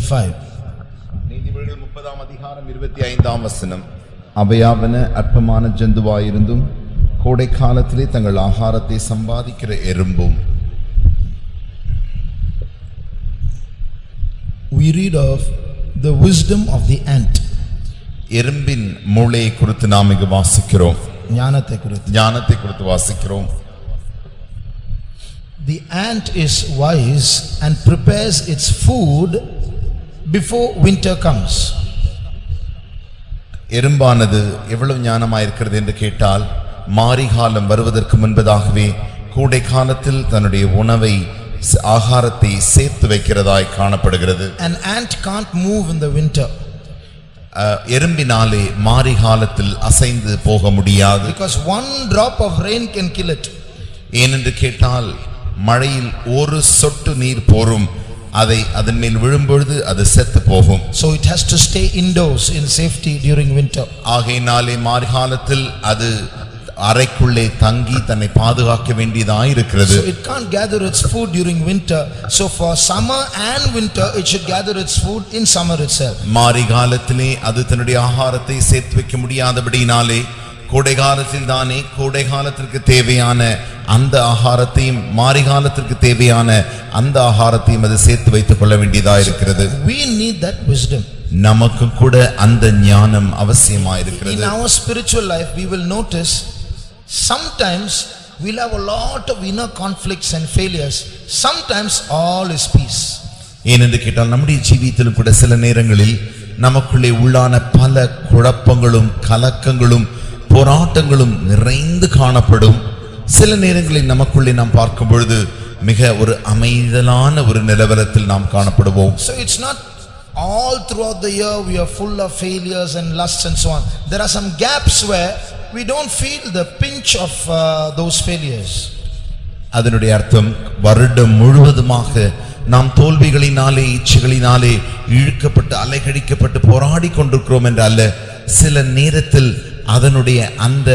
25. நீதிமொழிகள் முப்பதாம் அதிகாரம் இருபத்தி ஐந்தாம் வசனம் அவையாவன அற்பமான ஜந்துவாயிருந்தும் கோடை காலத்திலே தங்கள் ஆகாரத்தை சம்பாதிக்கிற எறும்பும் We read of the wisdom of the ant. எறும்பின் மூளையை குறித்து நாம் இங்கு வாசிக்கிறோம் ஞானத்தை குறித்து. ஞானத்தை குறித்து வாசிக்கிறோம் The ant is wise and prepares its food before winter comes. எறும்பானது எவ்வளவு ஞானமாயிருக்கிறது என்று கேட்டால் மாரிகாலம் வருவதற்கு முன்பதாகவே கோடை காலத்தில் தன்னுடைய உணவை ஆகாரத்தை சேர்த்து வைக்கிறதாய் காணப்படுகிறது An ant can't move in the winter எறும்பினாலே மாரிகாலத்தில் அசைந்து போக முடியாது because one drop of rain can kill it. ஏனென்று கேட்டால் மழையில் ஒரு சொட்டு நீர் போரும் அதை அதன் மேல் விழும்பொழுது அது செத்து போகும் So it has to stay indoors in safety during winter. ஆகையினாலே மார்காலத்தில் அது அறைக்குள்ளே தங்கி தன்னை பாதுகாக்க வேண்டியதாயிருக்கிறது So it can't gather its food during winter. So for summer and winter, it should gather its food in summer itself. மாரி காலத்திலே அது தன்னுடைய ஆகாரத்தை சேர்த்து வைக்க முடியாதபடியினாலே கோடை காலத்தில் தானே கோடை காலத்திற்கு தேவையான அந்த ஆகாரத்தையும் மாரி காலத்திற்கு தேவையான அந்த ஆகாரத்தையும் அது சேர்த்து வைத்துக் கொள்ள வேண்டியதாயிருக்கிறது We need that wisdom. நமக்கு கூட அந்த ஞானம் In அவசியமாயிருக்கிறது our spiritual life, we will notice sometimes we'll have a lot of inner conflicts and failures. Sometimes all is peace. ஏனென்று கேட்டால் நம்முடைய ஜீவியத்திலும் கூட சில நேரங்களில் நமக்குள்ளே உள்ளான பல குழப்பங்களும் கலக்கங்களும் போராட்டங்களும் நிறைந்து காணப்படும் சில நேரங்களில் நமக்குள்ளே நாம் பார்க்கும் பொழுது மிக ஒரு அமைதலான ஒரு நிலவரத்தில் நாம் காணப்படுவோம் So it's not all throughout the year we are full of failures and lusts and so on. There are some gaps where we don't feel the pinch of uh, those failures. அதனுடைய அர்த்தம் வருடம் முழுவதுமாக நாம் தோல்விகளினாலே இச்சைகளினாலே இழுக்கப்பட்டு அலைகழிக்கப்பட்டு போராடி கொண்டிருக்கிறோம் என்று அல்ல சில நேரத்தில் அதனுடைய அந்த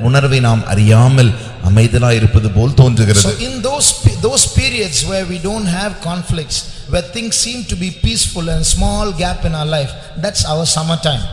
உணர்வை நாம் அறியாமல் அமைதலாய் இருப்பது போல் தோன்றுகிறது in those, pe- those periods where we don't have conflicts, where things seem to be peaceful and small gap in our life, that's our summertime.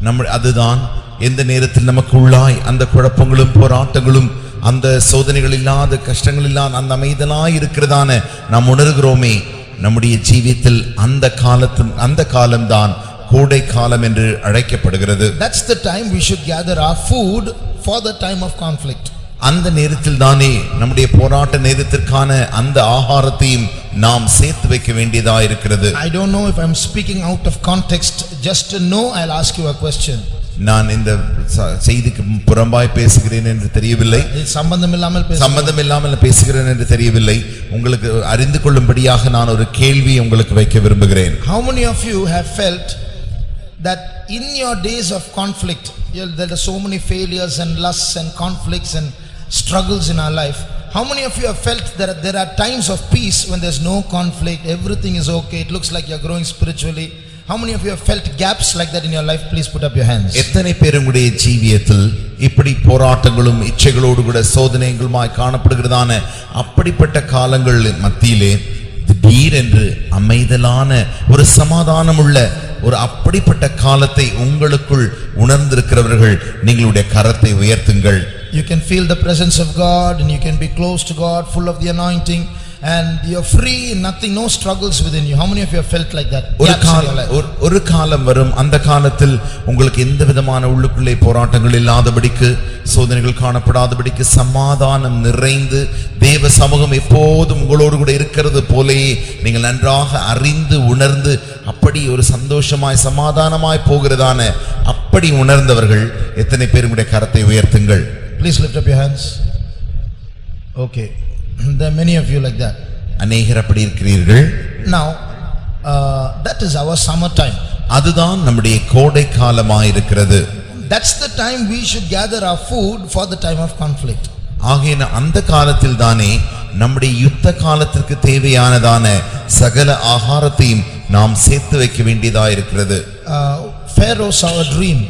நம்ம அதுதான் எந்த நேரத்தில் நமக்கு உள்ளாய் அந்த குழப்பங்களும் போராட்டங்களும் அந்த சோதனைகள் இல்லாத கஷ்டங்கள் இல்லாத அந்த அமைதலாய் இருக்கிறதான நாம் உணர்கிறோமே நம்முடைய ஜீவியத்தில் அந்த காலத்து அந்த காலம்தான் கோடை காலம் என்று அழைக்கப்படுகிறது That's the time we should gather our food for the time of conflict. அந்த நேரத்தில் தானே நம்முடைய போராட்ட நேரத்திற்கான அந்த ஆகாரத்தையும் நாம் சேர்த்து வைக்க வேண்டியதா இருக்கிறது I don't know if I'm speaking out of context. Just to know, I'll ask you a question. நான் இந்த செய்திக்கு புறம்பாய் பேசுகிறேன் என்று தெரியவில்லை சம்பந்தம் இல்லாமல் சம்பந்தம் இல்லாமல் பேசுகிறேன் என்று தெரியவில்லை உங்களுக்கு அறிந்து கொள்ளும்படியாக நான் ஒரு கேள்வி உங்களுக்கு வைக்க விரும்புகிறேன் How many of you have felt that in your days of conflict, you- there are so many failures and lusts and conflicts and struggles in our life. How many of you have felt that there are times of peace when there's no conflict, everything is okay, it looks like you're growing spiritually? How many of you have felt gaps like that in your life? Please put up your hands. எத்தனை பேர் உங்களுடைய ஜீவியத்தில் இப்படி போராட்டங்களும் இச்சைகளோடு கூட சோதனைகளுமாய் காணப்படுகிறதான அப்படிப்பட்ட காலங்கள் மத்தியிலே திடீரென்று அமைதலான ஒரு சமாதானம் உள்ள ஒரு அப்படிப்பட்ட காலத்தை உங்களுக்குள் உணர்ந்திருக்கிறவர்கள் நீங்களுடைய கரத்தை உயர்த்துங்கள். You can feel the presence of God and you can be close to God, full of the anointing. And you're free, nothing, no struggles within you. How many of you have felt like that? ஒரு காலம்? ஒரு- காலம் வரும் அந்த காலத்தில் உங்களுக்கு எந்த விதமான உள்ளுக்குள்ளே போராட்டங்கள் இல்லாதபடிக்கு சோதனைகள் காணப்படாதபடிக்கு சமாதானம் நிறைந்து தேவ சமூகம் எப்போதும் உங்களோடு கூட இருக்கிறது போலேயே நீங்கள் நன்றாக அறிந்து உணர்ந்து அப்படி ஒரு சந்தோஷமாய் சமாதானமாய் போகிறதான அப்படி உணர்ந்தவர்கள் எத்தனை பேர் உங்களுடைய கரத்தை உயர்த்துங்கள் Please lift up your hands. Okay, there are many of you like that. அநேகர் அப்படி இருக்கிறீர்கள் Now, uh, that is our summer time. அதுதான் நம்முடைய கோடை காலமாயிருக்கிறது That's the time we should gather our food for the time of conflict. ஆகையின அந்த காலத்தில் தானே நம்முடைய யுத்த காலத்திற்கு தேவையானதான சகல ஆகாரத்தையும் நாம் சேர்த்து வைக்க வேண்டியதா இருக்கிறது Uh, Pharaoh saw a dream.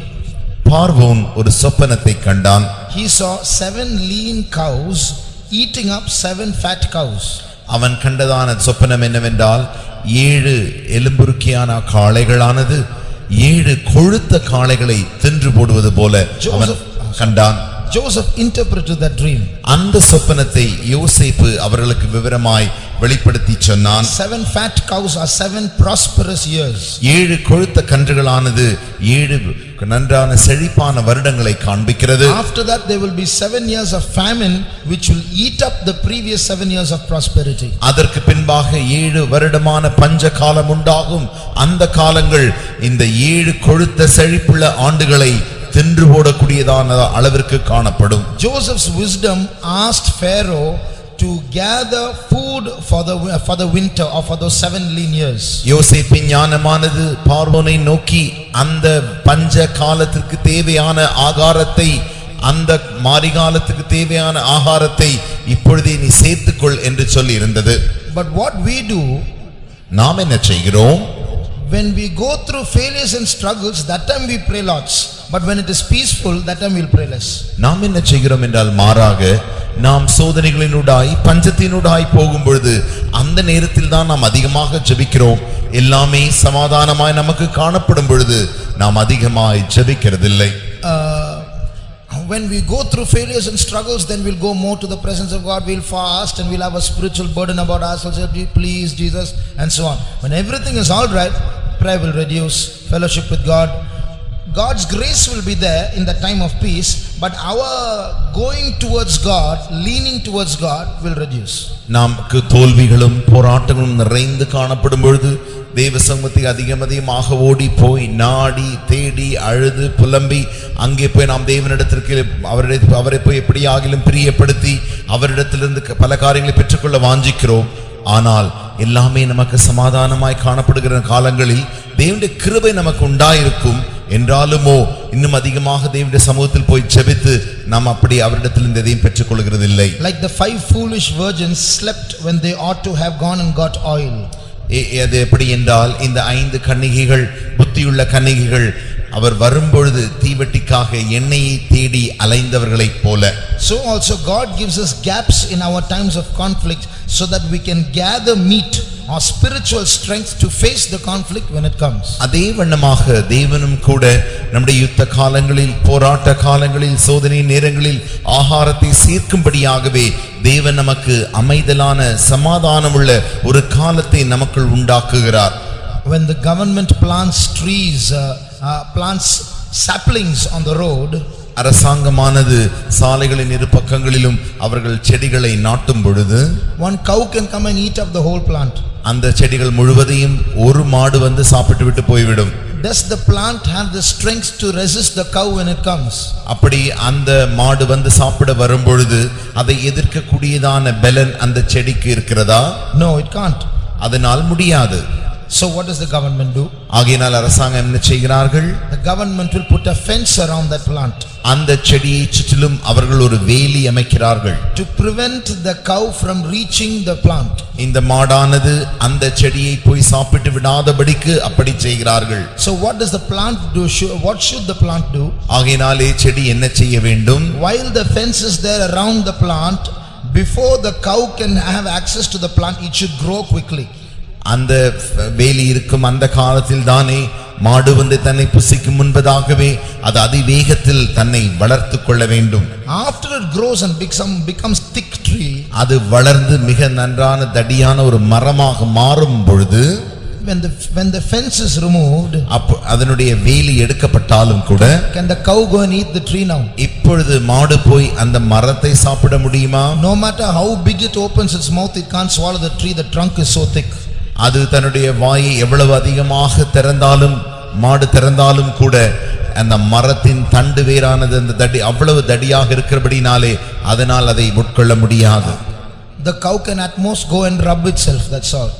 பார்வோன் ஒரு சொப்பனத்தை கண்டான் He saw seven lean cows eating up seven fat cows. அவன் கண்டதான சொப்பனம் என்னவென்றால் ஏழு எலும்புருக்கியான காளைகளானது ஏழு கொழுத்த காளைகளை தின்று போடுவது போல அவன் கண்டான் Joseph interpreted that dream. அந்த சொப்பனத்தை யோசேப்பு அவர்களுக்கு விவரமாய் வெளிப்படுத்தி சொன்னான் Seven fat cows are seven prosperous years. ஏழு கொழுத்த கன்றுகளானது ஏழு நன்றான செழிப்பான வருடங்களை காண்பிக்கிறது After that, there will be seven years of famine which will eat up the previous seven years of prosperity. அதற்கு பின்பாக ஏழு வருடமான பஞ்ச காலம் உண்டாகும் அந்த காலங்கள் இந்த ஏழு கொழுத்த செழிப்புள்ள ஆண்டுகளை தின்று போடக்கூடியதான அளவிற்கு காணப்படும் Joseph's wisdom asked Pharaoh to gather food for the, for the winter or for those seven lean years. யோசேப்பின் ஞானமானது பார்வோனை நோக்கி அந்த பஞ்ச காலத்திற்கு தேவையான ஆகாரத்தை அந்த மாரிகாலத்துக்கு தேவையான ஆகாரத்தை இப்பொழுதே நீ சேர்த்துக்கொள் என்று சொல்லி இருந்தது But what we do நாம் என்ன செய்கிறோம் when we go through failures and struggles, that time we pray lots. But when it is peaceful, that time we'll pray less. நாம் என்ன செய்கிறோம் என்றால் மாறாக நாம் சோதனைகளினூடாய் பஞ்சத்தினூடாய் போகும் பொழுது அந்த நேரத்தில் தான் நாம் அதிகமாக ஜெபிக்கிறோம் எல்லாமே சமாதானமாய் நமக்கு காணப்படும் பொழுது நாம் அதிகமாய் ஜெபிக்கிறதில்லை Uh, when we go through failures and struggles, then we'll go more to the presence of God, we'll fast and we'll have a spiritual burden about ourselves, say, please Jesus, and so on. When everything is all right, prayer will reduce, fellowship with God. God's grace will be there in the time of peace, but our going towards God, leaning towards God will reduce. நமக்கு தோல்விகளும் போராட்டங்களும் நிறைந்து காணப்படும் பொழுது தேவ சமூகத்தை அதிகம் அதிகமாக ஓடி போய் நாடி தேடி அழுது புலம்பி அங்கே போய் நாம் தேவனிடத்திற்கு அவருடைய அவரை போய் எப்படியாகிலும் பிரியப்படுத்தி அவரிடத்திலிருந்து பல காரியங்களை பெற்றுக்கொள்ள வாஞ்சிக்கிறோம் ஆனால் எல்லாமே நமக்கு சமாதானமாய் காணப்படுகிற காலங்களில் தேவனுடைய கிருபை நமக்கு உண்டாயிருக்கும் என்றாலுமோ இன்னும் அதிகமாக தேவனுடைய சமூகத்தில் போய் ஜெபித்து நாம் அப்படி அவரிடத்திலிருந்து எதையும் பெற்றுக்கொள்கிறதில்லை Like the five foolish virgins slept when they ought to have gone and got oil. அது எப்படி என்றால் இந்த ஐந்து கன்னிகைகள் புத்தியுள்ள கன்னிகைகள் அவர் வரும்பொழுது தீவெட்டிக்காக எண்ணெயை தேடி அலைந்தவர்களைப் போல So also God gives us gaps in our times of conflict so that we can gather meat or spiritual strength to face the conflict when it comes. அதே வண்ணமாக தேவனும் கூட நம்முடைய யுத்த காலங்களில் போராட்ட காலங்களில் சோதனை நேரங்களில் ஆகாரத்தை சேர்க்கும்படியாகவே தேவன் நமக்கு அமைதலான சமாதானமுள்ள ஒரு காலத்தை நமக்குள் உண்டாக்குகிறார் When the government plants trees, uh, uh, plants saplings on the road, அரசாங்கமானது சாலைகளின் இரு பக்கங்களிலும் அவர்கள் செடிகளை நாட்டும் பொழுது one cow can come and eat up the whole plant. அந்த செடிகள் முழுவதையும் ஒரு மாடு வந்து சாப்பிட்டு விட்டு போய்விடும் Does the plant have the strength to resist the cow when it comes? அப்படி அந்த மாடு வந்து சாப்பிட வரும்பொழுது அதை எதிர்க்கக்கூடியதான பெலன் அந்த செடிக்கு இருக்கிறதா No, it can't. அதனால் முடியாது So what does the government do? ஆகையினால் அரசாங்கம் என்ன செய்கிறார்கள் The government will put a fence around that plant அந்த செடியை சுற்றிலும் அவர்கள் ஒரு வேலி அமைக்கிறார்கள் to prevent the cow from reaching the plant. இந்த மாடானது அந்த செடியை போய் சாப்பிட்டு விடாதபடிக்கு அப்படி செய்கிறார்கள் So what does the plant do? Shou- What should the plant do? ஆகையினாலே செடி என்ன செய்ய வேண்டும் While the fence is there around the plant, before the cow can have access to the plant, it should grow quickly. அந்த வேலி இருக்கும் அந்த காலத்தில் தானே மாடு வந்து தன்னை புசிக்கும் முன்பதாகவே அது அதிவேகத்தில் தன்னை வளர்த்து கொள்ள வேண்டும் After it grows and become, becomes thick tree, அது வளர்ந்து மிக நன்றான தடியான ஒரு மரமாக மாறும் பொழுது when the, when the fence is removed, அப்ப அதனுடைய வேலி எடுக்கப்பட்டாலும் கூட can the cow go and eat the tree now? இப்பொழுது மாடு போய் அந்த மரத்தை சாப்பிட முடியுமா No matter how big it opens its mouth, it can't swallow the tree, the trunk is so thick. அது தன்னுடைய வாயை எவ்வளவு அதிகமாக திறந்தாலும் மாடு திறந்தாலும் கூட அந்த மரத்தின் தண்டு வேரானது அந்த தடி அவ்வளவு தடியாக இருக்கிறபடினாலே அதனால் அதை உட்கொள்ள முடியாது The cow can at most go and rub itself, that's all.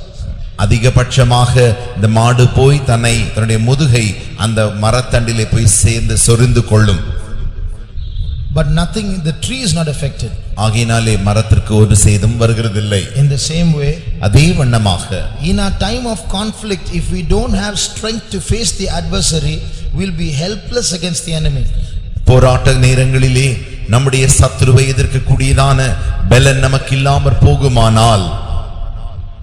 அதிகபட்சமாக இந்த மாடு போய் தன்னை தன்னுடைய முதுகை அந்த மரத்தண்டிலே போய் சேர்ந்து சொரிந்து கொள்ளும் But nothing, the tree is not affected. ஆகையினாலே மரத்திற்கு ஒரு சேதம் வருகிறதில்லை In the same way, அதே வண்ணமாக in our time of conflict, if we don't have strength to face the adversary, we'll be helpless against the enemy. போராட்ட நேரங்களிலே நம்முடைய சத்துருவை எதிர்க்கக்கூடியதான பலன் நமக்கு இல்லாமற் போகுமானால்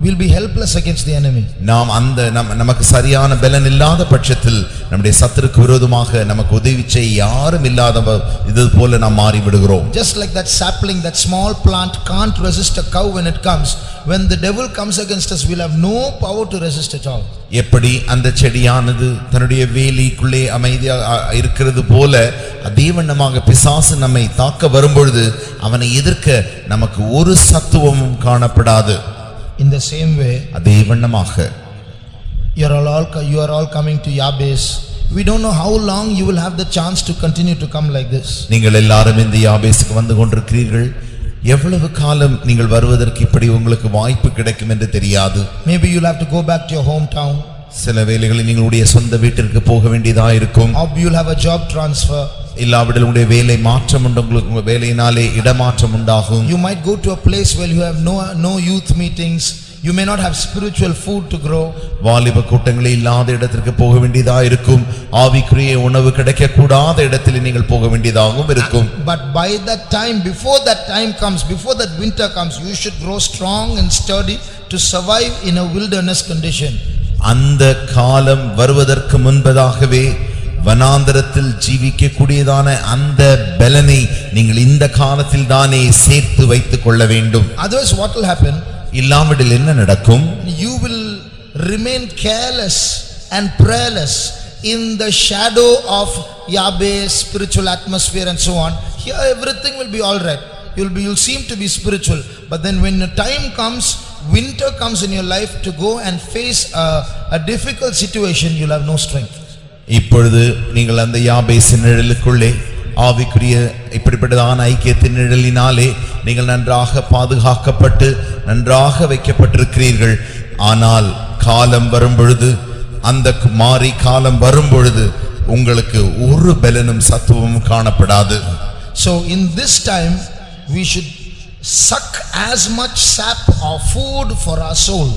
we'll be helpless against the enemy. நாம் அந்த நம் நமக்கு சரியான பலன் இல்லாத பட்சத்தில் நம்முடைய சத்துருக்கு விரோதமாக நமக்கு உதவி செய்ய யாரும் இல்லாத இது போல நாம் மாறி விடுகிறோம் Just like that sapling, that small plant can't resist a cow when it comes. When the devil comes against us, we'll have no power to resist at all. எப்படி அந்த செடியானது தன்னுடைய வேலிக்குள்ளே அமைதியா அ- இருக்கிறது போல அதே வண்ணமாக பிசாசு நம்மை தாக்க வரும்பொழுது அவனை எதிர்க்க நமக்கு ஒரு சத்துவமும் காணப்படாது In the same way, அதே வண்ணமாக all, all co- you are all coming to Yabes. We don't know how long you will have the chance to continue to come like this. நீங்கள் எல்லாரும் இந்த யாபேசுக்கு வந்து கொண்டிருக்கிறீர்கள் எவ்வளவு காலம் நீங்கள் வருவதற்கு இப்படி உங்களுக்கு வாய்ப்பு கிடைக்கும் என்று தெரியாது Maybe you'll have to go back to your hometown, சில வேளைகளில் நீங்களுடைய சொந்த வீட்டிற்கு போக வேண்டியதா இருக்கும் or you'll have a job transfer. இல்லாவிடில் உங்களுடைய வேலை மாற்றம் உண்டு உங்களுக்கு உங்க வேலையினாலே இடமாற்றம் உண்டாகும் You might go to a place where you have no, no youth meetings. You may not have spiritual food to grow. வாலிப கூட்டங்களே இல்லாத இடத்திற்கு போக வேண்டியதா இருக்கும் ஆவிக்குரிய உணவு கிடைக்க கூடாத இடத்தில் நீங்கள் போக வேண்டியதாகவும் இருக்கும் But by that time, before that time comes, before that winter comes, you should grow strong and sturdy to survive in a wilderness condition. அந்த காலம் வருவதற்கு முன்பதாகவே வனாந்தரத்தில் ஜீவிக்கக்கூடியதான அந்த பலனை நீங்கள் இந்த காலத்தில் தானே சேர்த்து வைத்துக் கொள்ள வேண்டும் Otherwise, what will happen? இல்லாவிடில் என்ன நடக்கும் You will remain careless and prayerless in the shadow of Yahweh's spiritual atmosphere and so on. Here, everything will be all right. You'll be, you'll seem to be spiritual. But then when the time comes, winter comes in your life to go and face a, a difficult situation, you'll have no strength. இப்பொழுது நீங்கள் அந்த யாபேசின் நிழலுக்குள்ளே ஆவிக்குரிய இப்படிப்பட்டதான ஐக்கியத்தின் நிழலினாலே நீங்கள் நன்றாக பாதுகாக்கப்பட்டு நன்றாக வைக்கப்பட்டிருக்கிறீர்கள் ஆனால் காலம் வரும் பொழுது அந்த மாறி காலம் வரும் பொழுது உங்களுக்கு ஒரு பலனும் சத்துவமும் காணப்படாது So in this time, we should suck as much sap or food for our soul.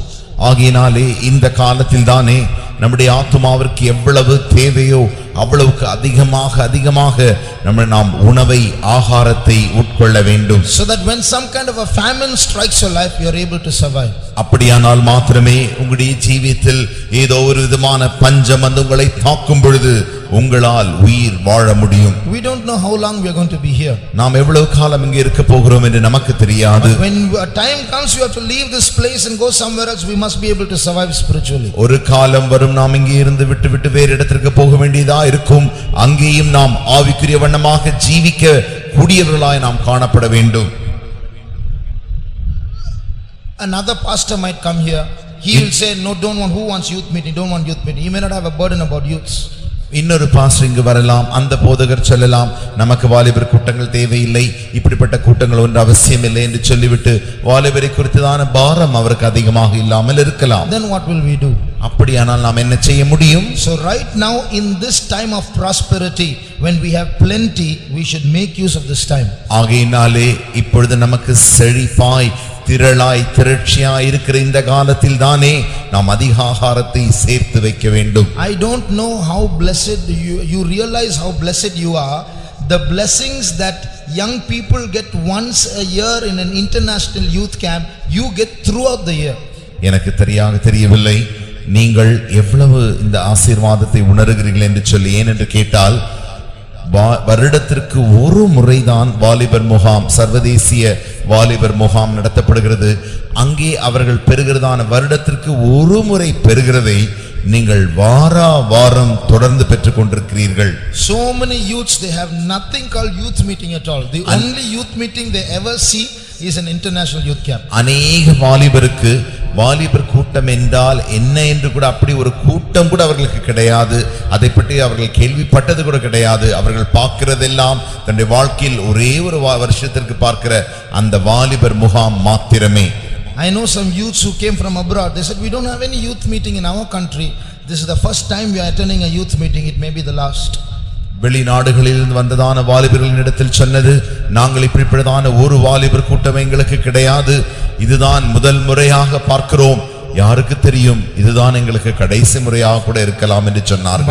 ஆகையினாலே இந்த காலத்தில் தானே நம்முடைய ஆத்துமாவிற்கு எவ்வளவு தேவையோ அவ்வளவுக்கு அதிகமாக அதிகமாக நம்ம நாம் உணவை ஆகாரத்தை உட்கொள்ள வேண்டும் So that when some kind of a famine strikes your life, you are able to survive. அப்படியானால் மாத்திரமே உங்களுடைய ஜீவியத்தில் ஏதோ ஒரு விதமான பஞ்சம் வந்து உங்களை தாக்கும் பொழுது உங்களால் உயிர் வாழ முடியும் We don't know how long we are going to be here. நாம் எவ்வளவு காலம் இங்கே இருக்க போகிறோம் என்று நமக்கு தெரியாது When a time comes, you have to leave this place and go somewhere else, we must be able to survive spiritually. ஒரு காலம் வரும் நாம் இங்கே இருந்து விட்டு விட்டு வேறு இடத்திற்கு போக வேண்டியதா இருக்கும் அங்கேயும் நாம் ஆவிக்குரிய வண்ணமாக ஜீவிக்க கூடியவர்களாய் நாம் காணப்பட வேண்டும் Another pastor might come here. He will say, no, don't want, who wants youth meeting, don't want youth meeting. He may not have a burden about youths. இன்னொரு பாஸ்டர் இங்கு வரலாம் அந்த போதகர் சொல்லலாம் நமக்கு வாலிபர் கூட்டங்கள் தேவையில்லை இப்படிப்பட்ட கூட்டங்கள் ஒன்று அவசியம் இல்லை என்று சொல்லிவிட்டு வாலிபரை குறித்ததான பாரம் அவருக்கு அதிகமாக இல்லாமல் இருக்கலாம் Then what will we do? அப்படியானால் நாம் என்ன செய்ய முடியும் So right now, in this time of prosperity, when we have plenty, we should make use of this time. ஆகையினாலே இப்பொழுது நமக்கு செழிப்பாய் திரளாய் திரட்சியாய் இருக்கிற இந்த காலத்தில் தானே நாம் அதிக ஆகாரத்தை சேர்த்து வைக்க வேண்டும் I don't know how blessed you, you realize how blessed you are. The blessings that young people get once a year in an international youth camp, you get throughout the year. எனக்கு தெரியாக தெரியவில்லை நீங்கள் எவ்வளவு இந்த ஆசீர்வாதத்தை உணர்கிறீர்கள் என்று சொல்லி ஏனென்று கேட்டால் வா- வருடத்திற்கு ஒரு முறைதான் வாலிபர் முகாம் சர்வதேசிய வாலிபர் முகாம் நடத்தப்படுகிறது அங்கே அவர்கள் பெறுகிறதான வருடத்திற்கு ஒரு முறை பெறுகிறதை நீங்கள் வாரா வாரம் தொடர்ந்து பெற்றுக் கொண்டிருக்கிறீர்கள் So many youths, they have nothing called youth meeting at all. The only youth meeting they ever see is an international youth camp. அநேக வாலிபருக்கு வாலிபர் கூட்டம் என்றால் என்ன என்று கூட அப்படி ஒரு கூட்டம் கூட அவர்களுக்கு கிடையாது அதை பற்றி அவர்கள் கேள்விப்பட்டது கூட கிடையாது அவர்கள் பார்க்கிறதெல்லாம் தன்னுடைய வாழ்க்கையில் ஒரே ஒரு வருஷத்திற்கு பார்க்கிற அந்த வாலிபர் முகாம் மாத்திரமே I know some youths who came from abroad, they said, we don't have any youth meeting in our country. This is the first time we are attending a youth meeting, it may be the last. வெளிநாடுகளிலிருந்து வந்ததான வாலிபர்களின் இடத்தில் சொன்னது நாங்கள் இப்படிப்பட்டதான ஒரு வாலிபர் கூட்டம் எங்களுக்கு கிடையாது. இதுதான் முதல் முறையாக பார்க்கிறோம். யாருக்கு தெரியும்? இதுதான் எங்களுக்கு கடைசி முறையாக கூட இருக்கலாம் என்று சொன்னார்கள்.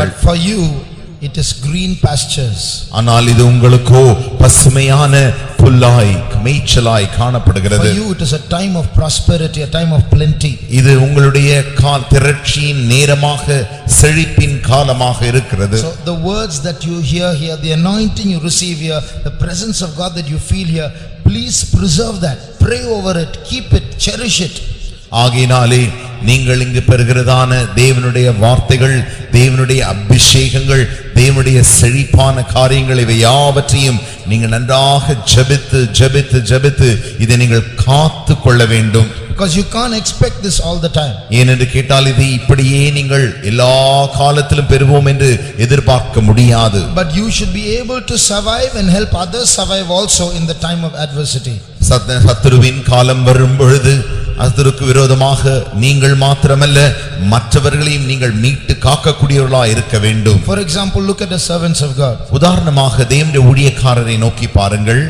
It is green pastures. ஆனால் இது உங்களுக்கோ பசுமையான புல்லாய் மேய்ச்சலாய் For காணப்படுகிறது you, it is a time of prosperity, a time of plenty. இது உங்களுடைய கால் திரட்சியின் நேரமாக செழிப்பின் காலமாக இருக்கிறது So the words that you hear here, the anointing you receive here, the presence of God that you feel here, please preserve that, pray over it, keep it, cherish it. ஆகையினாலே நீங்கள் இங்கு பெறுகிறதான தேவனுடைய வார்த்தைகள் தேவனுடைய அபிஷேகங்கள் தேவனுடைய செழிப்பான காரியங்கள் இவை யாவற்றையும் நீங்கள் நன்றாக ஜெபித்து ஜெபித்து ஜெபித்து இதை நீங்கள் காத்து கொள்ள வேண்டும் Because you can't expect this all the time. ஏனென்று கேட்டால் இது இப்படியே நீங்கள் எல்லா காலத்திலும் பெறுவோம் என்று எதிர்பார்க்க முடியாது But you should be able to survive and help others survive also in the time of adversity. சத்த சத்துருவின் காலம் வரும் பொழுது அதற்கு விரோதமாக நீங்கள் மாத்திரமல்ல மற்றவர்களையும் நீங்கள் மீட்டு காக்கக்கூடியவர்களா இருக்க வேண்டும் example, look at the servants of God. உதாரணமாக தேவனுடைய ஊழியக்காரரை நோக்கி பாருங்கள்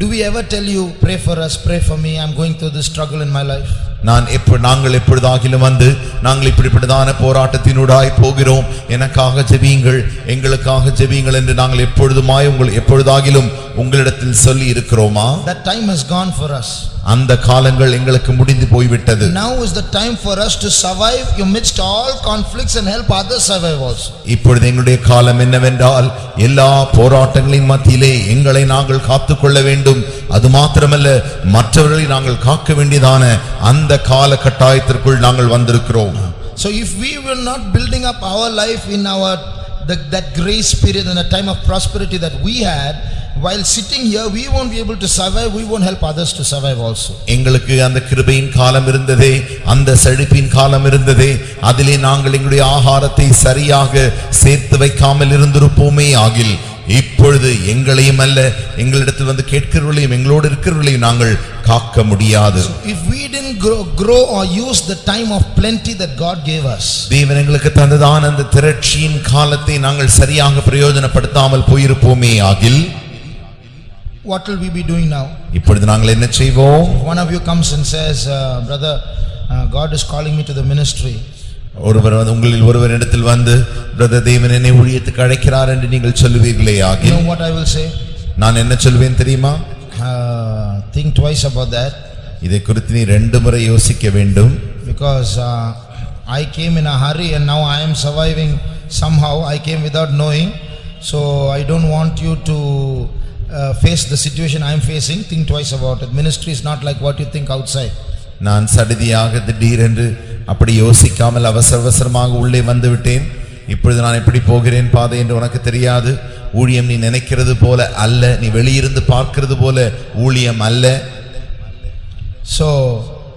Do we ever tell you, pray for us, pray for me, I'm going through this struggle in my life? நான் எப்ப நாங்கள் எப்பொழுதாகிலும் வந்து நாங்கள் இப்படிப்பட்டதான போராட்டத்தினூடாய் போகிறோம் எனக்காக ஜெபியுங்கள் எங்களுக்காக ஜெபியுங்கள் என்று நாங்கள் எப்பொழுதுமாய் உங்கள் எப்பொழுதாகிலும் உங்களிடத்தில் சொல்லி இருக்கிறோமா That time has gone for us. அந்த காலங்கள் எங்களுக்கு முடிந்து போய்விட்டது Now is the time for us to survive amidst all conflicts and help others survive also. இப்பொழுது எங்களுடைய காலம் என்னவென்றால் எல்லா போராட்டங்களின் மத்தியிலே எங்களை நாங்கள் காத்துக்கொள்ள வேண்டும் அது மாத்திரமல்ல மற்றவர்களை நாங்கள் காக்க வேண்டியதான அந்த கால கட்டாயத்திற்குள் நாங்கள் வந்திருக்கிறோம் So if we were not building up our life in our, that that grace period and the time of prosperity that we had, while sitting here, we won't be able to survive, we won't help others to survive also. எங்களுக்கு அந்த கிருபையின் காலம் இருந்ததே அந்த செழிப்பின் காலம் இருந்ததே அதிலே நாங்கள் எங்களுடைய ஆகாரத்தை சரியாக சேர்த்து வைக்காமல் இருந்திருப்போமே ஆகில் இப்பொழுது எங்களையும் அல்ல எங்களிடத்தில் வந்து கேட்கிறவர்களையும் எங்களோடு இருக்கிறவர்களையும் நாங்கள் காக்க முடியாது If we didn't grow, grow or use the time of plenty that God gave us, தேவன் எங்களுக்கு தந்ததான அந்த திரட்சியின் காலத்தை நாங்கள் சரியாக பிரயோஜனப்படுத்தாமல் போயிருப்போமே ஆகில் what will we be doing now? இப்பொழுது நாங்கள் என்ன செய்வோம் One of you comes and says, uh, brother, uh, God is calling me to the ministry. ஒருவர் வந்து உங்களில் ஒருவர் இடத்தில் வந்து பிரதர் தேவன் என்னை ஊழியத்துக்கு அழைக்கிறார் என்று நீங்கள் சொல்லுவீர்களே know what I will say? நான் என்ன சொல்வேன் தெரியுமா Uh, think twice about that இதை குறித்து நீ ரெண்டு முறை யோசிக்க வேண்டும் because uh, I came in a hurry and now I am surviving somehow. I came without knowing. So I don't want you to uh, face the situation I am facing. Think twice about it. Ministry is not like what you think outside. நான் சடிதியாக திடீரென்று அப்படி யோசிக்காமல் அவசர அவசரமாக உள்ளே வந்து விட்டேன் இப்பொழுது நான் எப்படி போகிறேன் பாதை என்று உனக்கு தெரியாது ஊழியம் நீ நினைக்கிறது போல அல்ல நீ வெளியிருந்து பார்க்கிறது போல ஊழியம் அல்ல So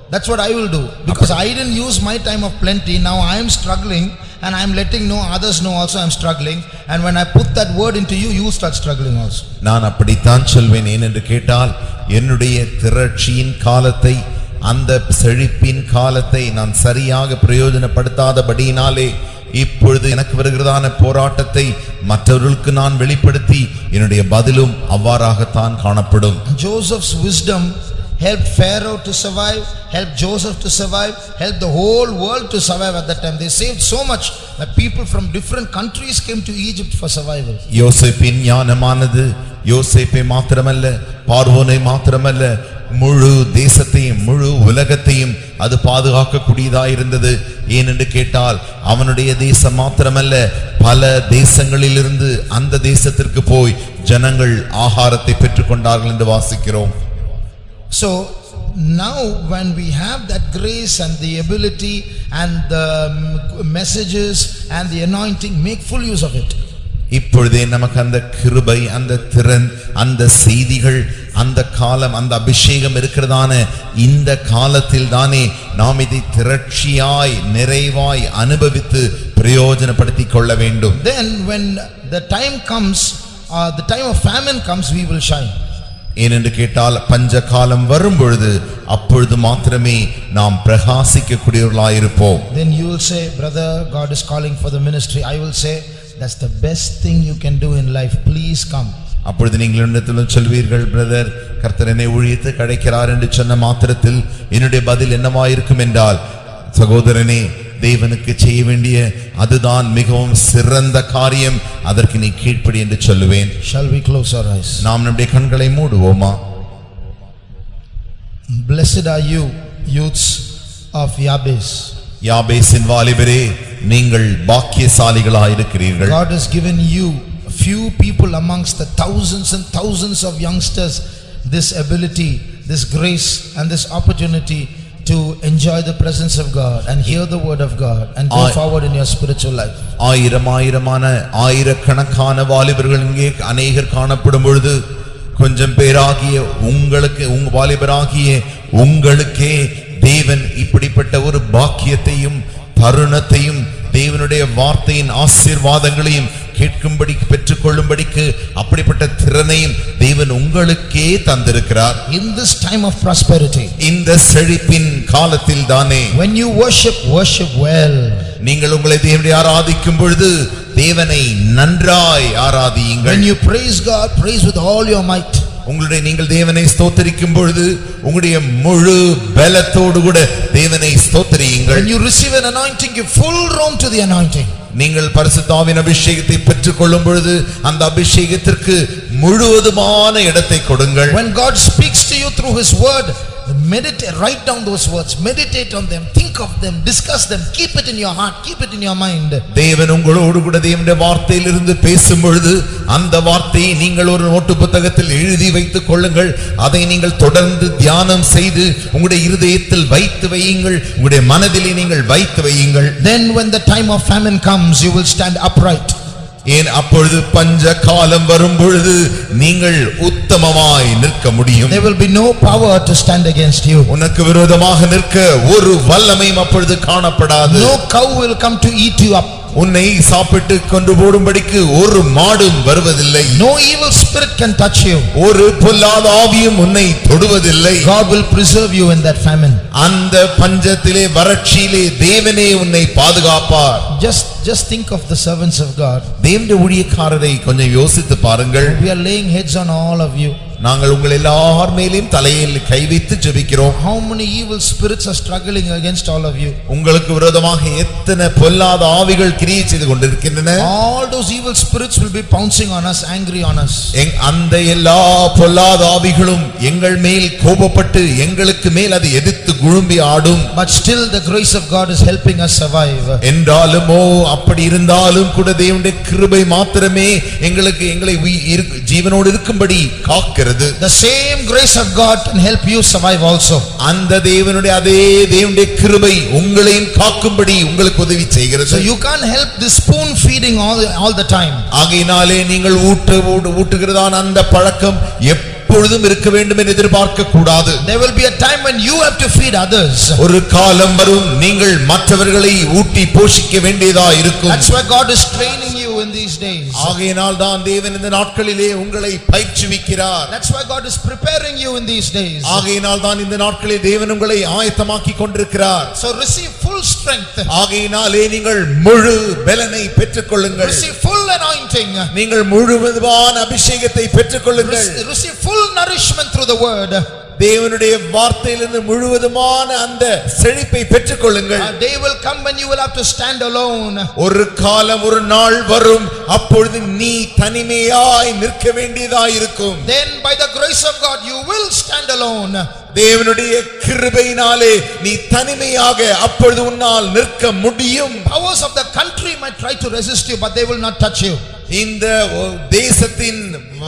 that's what I will do because I didn't use my time of plenty. Now I am struggling and I am letting know others know also I am struggling. And when I put that word into you, you start struggling also. நான் அப்படித்தான் சொல்வேன் ஏனென்று கேட்டால் என்னுடைய திரட்சியின் காலத்தை அந்த செழிப்பின் காலத்தை நான் சரியாக பிரயோஜனப்படுத்தாதபடியினாலே இப்பொழுது எனக்கு வருகிறதான போராட்டத்தை மற்றவர்களுக்கு நான் வெளிப்படுத்தி என்னுடைய பதிலும் அவ்வாறாகத்தான் காணப்படும் Joseph's wisdom helped Pharaoh to survive, helped Joseph to survive, helped the whole world to survive at that time. They saved so much that people from different countries came to Egypt for survival. யோசேப்பின் ஞானமானது யோசேப்பை மாத்திரமல்ல பார்வோனை மாத்திரமல்ல முழு தேசத்தையும் முழு உலகத்தையும் அது பாதுகாக்கக்கூடியதாயிருந்தது ஏனென்று கேட்டால் அவனுடைய தேசம் மாத்திரமல்ல பல தேசங்களிலிருந்து அந்த தேசத்திற்கு போய் ஜனங்கள் ஆகாரத்தை பெற்றுக்கொண்டார்கள் என்று வாசிக்கிறோம் so now when we have that grace and the ability and the um, messages and the anointing, make full use of it. இப்பொழுதே நமக்கு அந்த கிருபை அந்த திறன் அந்த செய்திகள் அந்த காலம் அந்த அபிஷேகம் இருக்கிறதான இந்த காலத்தில் தானே நாம் இதை திரட்சியாய் நிறைவாய் அனுபவித்து பிரயோஜனப்படுத்திக் கொள்ள வேண்டும் Then when the time comes, uh, the time of famine comes, we will shine. ஏனென்று கேட்டால் பஞ்ச காலம் வரும் பொழுது அப்பொழுது மாத்திரமே நாம் பிரகாசிக்கக்கூடியவர்களாயிருப்போம் Then you will say, brother, God is calling for the ministry. I will say, that's the best thing you can do in life. Please come. அப்பொழுது நீங்கள் என்னிடத்திலும் சொல்வீர்கள் பிரதர் கர்த்தர் என்னை ஊழியத்து கிடைக்கிறார் என்று சொன்ன மாத்திரத்தில் என்னுடைய பதில் என்னவாயிருக்கும் என்றால் சகோதரனே தேவனுக்கு செய்ய வேண்டிய அதுதான் மிகவும் சிறந்த காரியம் அதற்கு நீ கீழ்ப்படி என்று சொல்லுவேன் Shall we close our eyes? நாம் நம்முடைய கண்களை மூடுவோமா Blessed are you, youths of Yabes. யாபேசின் வாலிபரே நீங்கள் பாக்கியசாலிகளாயிருக்கிறீர்கள் God has given you, few people amongst the thousands and thousands of youngsters, this ability, this grace and this opportunity to enjoy the presence of God and hear the word of God and go forward in your spiritual life. ஆயிரம் ஆயிரமான ஆயிரக்கணக்கான வாலிபர்கள் இங்கே அநேகர் காணப்படும் பொழுது கொஞ்சம் பேராகிய உங்களுக்கு உங்க வாலிபராகிய உங்களுக்கே தேவன் இப்படிப்பட்ட ஒரு பாக்கியத்தையும் தருணத்தையும் தேவனுடைய வார்த்தையின் ஆசீர்வாதங்களையும் கேட்கும்படி பெற்றுக்கொள்ளும்படிக்கு அப்படிப்பட்ட திறனையும் தேவன் உங்களுக்கே தந்திருக்கிறார் In this time of prosperity, இந்த செழிப்பின் காலத்தில் தானே when you worship, worship well. நீங்கள் உங்களை தேவனை ஆராதிக்கும் பொழுது தேவனை நன்றாய் ஆராதியுங்கள் When you praise God, praise with all your might. உங்களுடைய நீங்கள் தேவனை ஸ்தோத்தரிக்கும் பொழுது உங்களுடைய முழு பலத்தோடு கூட தேவனை ஸ்தோத்தரியுங்கள் When you receive an anointing, give full room to the anointing. நீங்கள் பரிசுத்தாவின் அபிஷேகத்தை பெற்றுக்கொள்ளும் பொழுது அந்த அபிஷேகத்திற்கு முழுவதுமான இடத்தை கொடுங்கள் When God speaks to you through His word, meditate, write down those words, meditate on them, think of them, discuss them, keep it in your heart, keep it in your mind. தேவன் உங்களோடு கூட தேவனுடைய வார்த்தையிலிருந்து பேசும் பொழுது அந்த வார்த்தையை நீங்கள் ஒரு நோட்டு புத்தகத்தில் எழுதி வைத்துக் கொள்ளுங்கள் அதை நீங்கள் தொடர்ந்து தியானம் செய்து உங்களுடைய இருதயத்தில் வைத்து வையுங்கள் உங்களுடைய மனதிலே நீங்கள் வைத்து வையுங்கள் Then when the time of famine comes, you will stand upright. ஏன் அப்பொழுது பஞ்ச காலம் வரும் பொழுது நீங்கள் உத்தமமாய் நிற்க முடியும் There will be no power to stand against you. உனக்கு விரோதமாக நிற்க ஒரு வல்லமையும் அப்பொழுது காணப்படாது No cow will come to eat you up. உன்னை சாப்பிட்டு கொண்டு போடும்படிக்கு ஒரு மாடும் வருவதில்லை No evil spirit can touch you. ஒரு பொல்லாத ஆவியும் உன்னை தொடுவதில்லை God will preserve you in that famine. அந்த பஞ்சத்திலே வறட்சியிலே தேவனே உன்னை பாதுகாப்பார் Just, just think of the servants of God. தேவனுடைய ஊழியக்காரரை கொஞ்சம் யோசித்து பாருங்கள் We are laying heads on all of you. நாங்கள் உங்கள் எல்லார் மேலேயும் தலையில் கை வைத்து ஜெபிக்கிறோம் How many evil spirits are struggling against all of you? உங்களுக்கு விரோதமாக எத்தனை பொல்லாத ஆவிகள் கிரியை செய்து கொண்டிருக்கின்றன All those evil spirits will be pouncing on us, angry on us. அந்த எல்லா பொல்லாத ஆவிகளும் எங்கள் மேல் கோபப்பட்டு எங்களுக்கு மேல் அது எதிர்த்து குழும்பி ஆடும் But still the grace of God is helping us survive. என்றாலுமோ அப்படி இருந்தாலும் கூட தேவனுடைய கிருபை மாத்திரமே எங்களுக்கு எங்களை ஜீவனோடு இருக்கும்படி காக்கிறது The same grace of God can help you survive also. அந்த தேவனுடைய அதே தேவனுடைய கிருபை உங்களையும் காக்கும்படி உங்களுக்கு உதவி So செய்கிறது you can't help this spoon feeding all, all the time. ஆகையினாலே நீங்கள் ஊட்ட ஊட்டு- ஊட்டுகிறதான அந்த பழக்கம் எப்பொழுதும் இருக்க வேண்டும் என்று எதிர்பார்க்க கூடாது There will be a time when you have to feed others. ஒரு காலம் வரும் நீங்கள் மற்றவர்களை ஊட்டி போஷிக்க வேண்டியதா இருக்கும் That's why God is training you in these days. ஆகையினால் தான் தேவன் இந்த நாட்களிலே உங்களை பயிற்சிவிக்கிறார் That's why God is preparing you in these days. ஆகையினால் தான் இந்த நாட்களில் தேவன் உங்களை ஆயத்தமாக்கி கொண்டிருக்கிறார் So receive full strength. ஆகையினாலே நீங்கள் முழு பலனை பெற்றுக்கொள்ளுங்கள் Receive full anointing. நீங்கள் முழுவதுமான அபிஷேகத்தை பெற்றுக்கொள்ளுங்கள் Rece- Receive full nourishment through the word. தேவனுடைய வார்த்தையிலிருந்து முழுவதுமான அந்த செழிப்பை பெற்றுக்கொள்ளுங்கள் day will come when you will have to stand alone. ஒரு காலம் ஒரு நாள் வரும் அப்பொழுது நீ தனிமையாய் நிற்க வேண்டியதாயிருக்கும் Then by the grace of God, you will stand alone. தேவனுடைய கிருபையினாலே நீ தனிமையாக அப்பொழுது உன்னால் நிற்க முடியும் Powers of the country might try to resist you, but they will not touch you. இந்த தேசத்தின்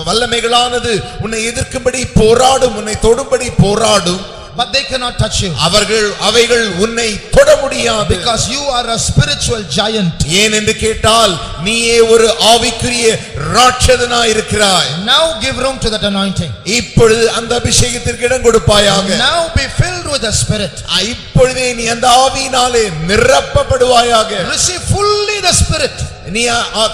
வல்லமைகளானது உன்னை எதிர்க்கும்படி போராடும் உன்னை தொடும்படி போராடும் But they cannot touch you. அவர்கள் அவைகள் உன்னை தொட முடியாது Because you are a spiritual giant. ஏன் என்று கேட்டால் நீயே ஒரு ஆவிக்குரிய ராட்சதனா இருக்கிறாய் Now give room to that anointing. இப்பொழுது அந்த அபிஷேகத்திற்கு இடம் கொடுப்பாயாக Now be filled with the spirit. இப்பொழுதே நீ அந்த ஆவியினாலே நிரப்பப்படுவாயாக Receive fully the spirit. நீ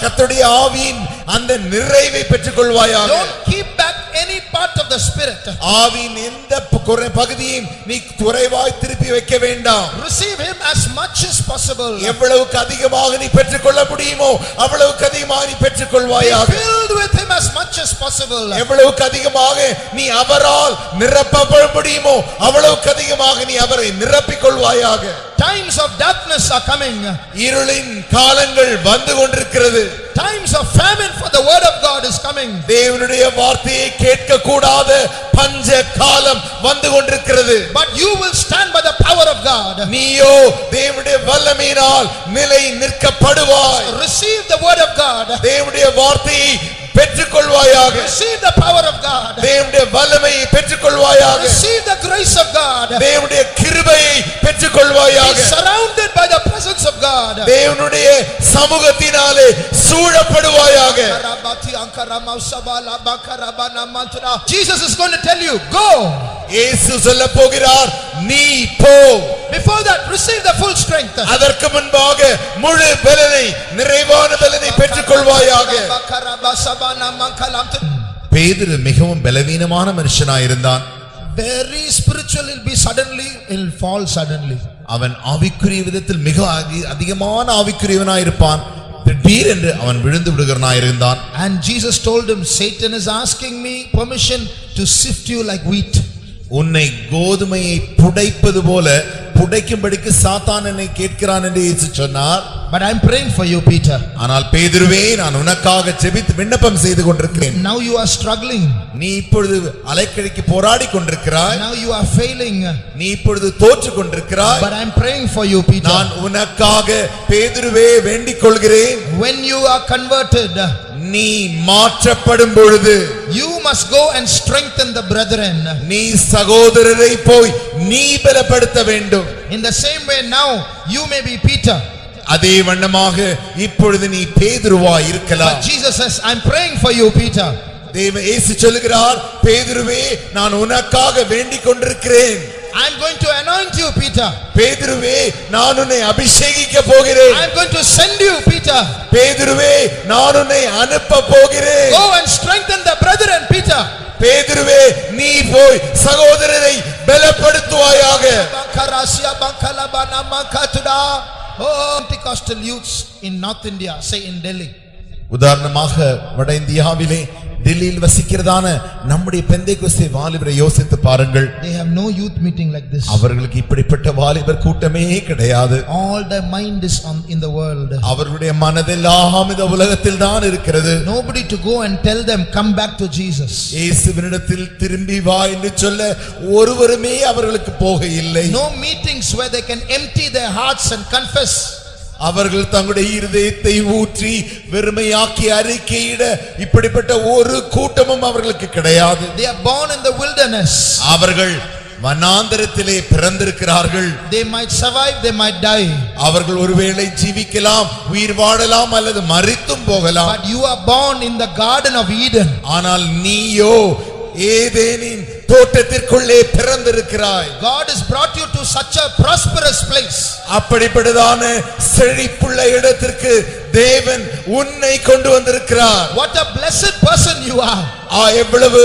கர்த்தருடைய ஆவியின் அந்த நிறைவை பெற்றுக்கொள்வாயாக Don't keep back any part of the spirit. ஆவியின் எந்த குறை பகுதியையும் நீ குறைவாய் திருப்பி வைக்க வேண்டாம் Receive him as much as possible. Be எவ்வளவுக்கு அதிகமாக நீ பெற்றுக்கொள்ள முடியுமோ அவ்வளவுக்கு அதிகமாக நீ பெற்றுக்கொள்வாயாக filled with him as as much as possible. எவ்வளவுக்கு அதிகமாக நீ அவரால் நிரப்பப்பட முடியுமோ அவ்வளவுக்கு அதிகமாக நீ அவரை நிரப்பிக் கொள்வாயாக Times of darkness are coming. இருளின் காலங்கள் வந்து கொண்டிருக்கிறது Times of famine for the word of God is coming. தேவனுடைய வார்த்தையை கேட்க கூடாத பஞ்ச காலம் வந்து கொண்டிருக்கிறது But you will stand by the power of God. நீயோ தேவனுடைய வல்லமையினால் நிலை நிற்கப்படுவாய் Receive the word of God. தேவனுடைய வார்த்தையை பெற்றுக்கொள்வாயாக Receive the power of God. பெற்றுக்கொள்வாயாக Receive the grace of God. தேவனுடைய கிருபையை Be பெற்றுக்கொள்வாயாக surrounded by the presence of God. தேவனுடைய சமூகத்தினாலே சூழப்படுவாயாக. Jesus is going to tell you, go. இயேசு சொல்ல போகிறார் நீ போ Before that, receive the full strength. அதற்கு முன்பாக முழு பலனை நிறைவான பலனை பெற்றுக்கொள்வாயாக. பேதுரு மிகவும் பலவீனமான மனுஷனாயிருந்தான் Very spiritual, he'll be suddenly, he'll fall suddenly. அவன் ஆவிக்குரிய விதத்தில் மிக அதி- அதிகமான ஆவிக்குரியவனாயிருப்பான் திடீரென்று அவன் விழுந்து விடுகிறனாயிருந்தான் And Jesus told him, Satan is asking me permission to sift you like wheat. உன்னை கோதுமையை புடைப்பது போல புடைக்கும்படிக்கு சாத்தான் என்னை கேட்கிறான் என்று இயேசு சொன்னார் But I'm praying for you, Peter. ஆனால் பேதுருவே நான் உனக்காக ஜெபித்து விண்ணப்பம் செய்து கொண்டிருக்கிறேன் Now you are struggling. நீ இப்பொழுது அலைக்கழிக்கு போராடி கொண்டிருக்கிறாய் Now you are failing. நீ இப்பொழுது தோற்று கொண்டிருக்கிறாய் But I'm praying for you, Peter. நான் உனக்காக பேதுருவே வேண்டிக் கொள்கிறேன் When you are converted, நீ மாற்றப்படும் பொழுது you must go and strengthen the brethren. நீ சகோதரரை போய் நீ பலப்படுத்த வேண்டும் In the same way now, you may be Peter. அதே வண்ணமாக இப்பொழுது நீ பேதுருவாய் இருக்கலாம் Jesus says, I'm praying for you, Peter. தேவ இயேசு சொல்லுகிறார் பேதுருவே நான் உனக்காக வேண்டிக் கொண்டிருக்கிறேன் I'm going to anoint you, Peter. பேதுருவே நான் உன்னை அபிஷேகிக்க போகிறேன் I'm going to send you, Peter. பேதுருவே நான் உன்னை அனுப்ப போகிறேன் Go and strengthen the brethren, Peter. பேதுருவே நீ போய் சகோதரரை பலப்படுத்துவாயாக Bakarasya Bankalabana Mankatuda. Oh, Pentecostal youths in North India, say in Delhi. உதாரணமாக வட இந்தியாவிலே டெல்லியில் வசிக்கிறதான நம்முடைய பெந்தைக்குஸ்தே வாலிபரை யோசித்து பாருங்கள் They have no youth meeting like this. அவர்களுக்கு இப்படிப்பட்ட வாலிபர் கூட்டமே கிடையாது All their mind is on in the world. அவர்களுடைய மனதெல்லாம் இந்த உலகத்தில் தான் இருக்கிறது Nobody to go and tell them, come back to Jesus. இயேசுவினிடத்தில் திரும்பி வா என்று சொல்ல ஒருவருமே அவர்களுக்கு போக இல்லை No meetings where they can empty their hearts and confess. அவர்கள் தங்களுடைய இருதயத்தை ஊற்றி வெறுமையாக்கி அறிக்கையிட இப்படிப்பட்ட ஒரு கூட்டமும் அவர்களுக்கு கிடையாது They are born in the wilderness. அவர்கள் வனாந்தரத்திலே பிறந்திருக்கிறார்கள் They might survive, they might die. அவர்கள் ஒருவேளை ஜீவிக்கலாம் உயிர் வாழலாம் அல்லது மரித்தும் போகலாம் But you are born in the garden of Eden. ஆனால் நீயோ ஏதேனின் தோட்டத்திற்குள்ளே பிறந்திருக்கிறாய் God has brought you to such a prosperous place. அப்படிப்பட்டதான செழிப்புள்ள இடத்திற்கு தேவன் உன்னை கொண்டு வந்திருக்கிறார் What a blessed person you are. ஆ எவ்வளவு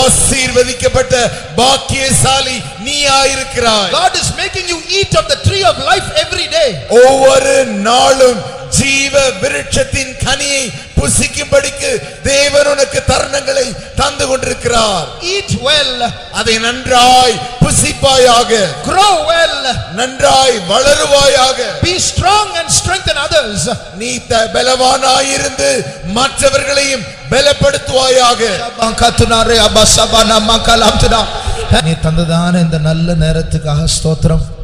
ஆசீர்வதிக்கப்பட்ட பாக்கியசாலி நீ ஆயிருக்கிறாய் God is making you eat of the tree of life every day. ஒவ்வொரு நாளும் ஜீவ விருட்சத்தின் கனியை புசிக்கும்படிக்கு தேவன் உனக்கு தருணங்களை தந்து கொண்டிருக்கிறார். Eat well, அதை நன்றாய் புசிப்பாயாக. Grow well, நன்றாய் வளருவாயாக. Be strong and strengthen others. நீ த- பலவானாயிருந்து மற்றவர்களையும் பலப்படுத்துவாயாக. Bankatuna re abasabana makalamtuna. நீ தந்ததான இந்த நல்ல நேரத்துக்காக ஸ்தோத்திரம்.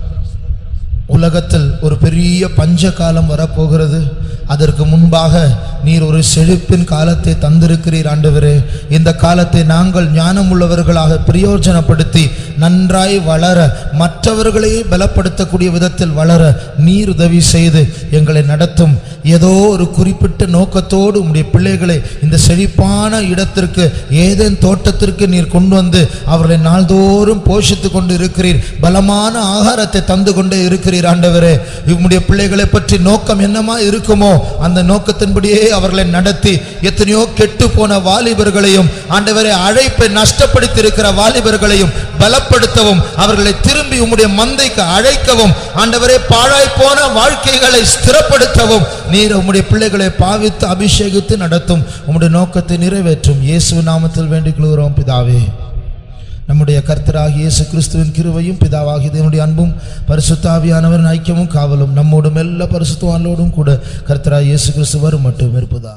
உலகத்தில் ஒரு பெரிய பஞ்ச காலம் வரப்போகிறது. அதற்கு முன்பாக நீர் ஒரு செழிப்பின் காலத்தை தந்திருக்கிறீர் ஆண்டவரே. இந்த காலத்தை நாங்கள் ஞானமுள்ளவர்களாக பிரயோஜனப்படுத்தி நன்றாய் வளர மற்றவர்களையே பலப்படுத்தக்கூடிய விதத்தில் வளர நீர் உதவி செய்து எங்களை நடத்தும். ஏதோ ஒரு குறிப்பிட்ட நோக்கத்தோடு உங்களுடைய பிள்ளைகளை இந்த செழிப்பான இடத்திற்கு ஏதேன் தோட்டத்திற்கு நீர் கொண்டு வந்து அவர்களை நாள்தோறும் போஷித்து கொண்டு இருக்கிறீர். பலமான ஆகாரத்தை தந்து கொண்டே இருக்கிறீர் ஆண்டவரே. உம்முடைய பிள்ளைகளை பற்றி நோக்கம் என்னமா இருக்குமோ அந்த நோக்கத்தின்படியே அவர்களை நடத்தி எத்தனையோ கெட்டு போன வாலிபர்களையும் ஆண்டவரை அழைப்பை நஷ்டப்படுத்தி இருக்கிற வாலிபர்களையும் பல பலப்படுத்தவும் அவர்களை திரும்பி உம்முடைய மந்தைக்கு அழைக்கவும் ஆண்டவரே பாழாய் போன வாழ்க்கைகளை ஸ்திரப்படுத்தவும் நீர் உம்முடைய பிள்ளைகளை பாவித்து அபிஷேகித்து நடத்தும் உம்முடைய நோக்கத்தை நிறைவேற்றும். இயேசு நாமத்தில் வேண்டிக் கொள்கிறோம் பிதாவே. நம்முடைய கர்த்தராக இயேசு கிறிஸ்துவின் கிருவையும் பிதாவாகிய இதனுடைய அன்பும் பரிசுத்தாவியானவரின் ஐக்கியமும் காவலும் நம்மோடும் எல்லா பரிசுத்தவான்களோடும் கூட கர்த்தராக இயேசு கிறிஸ்து வரும் மட்டும் இருப்பதா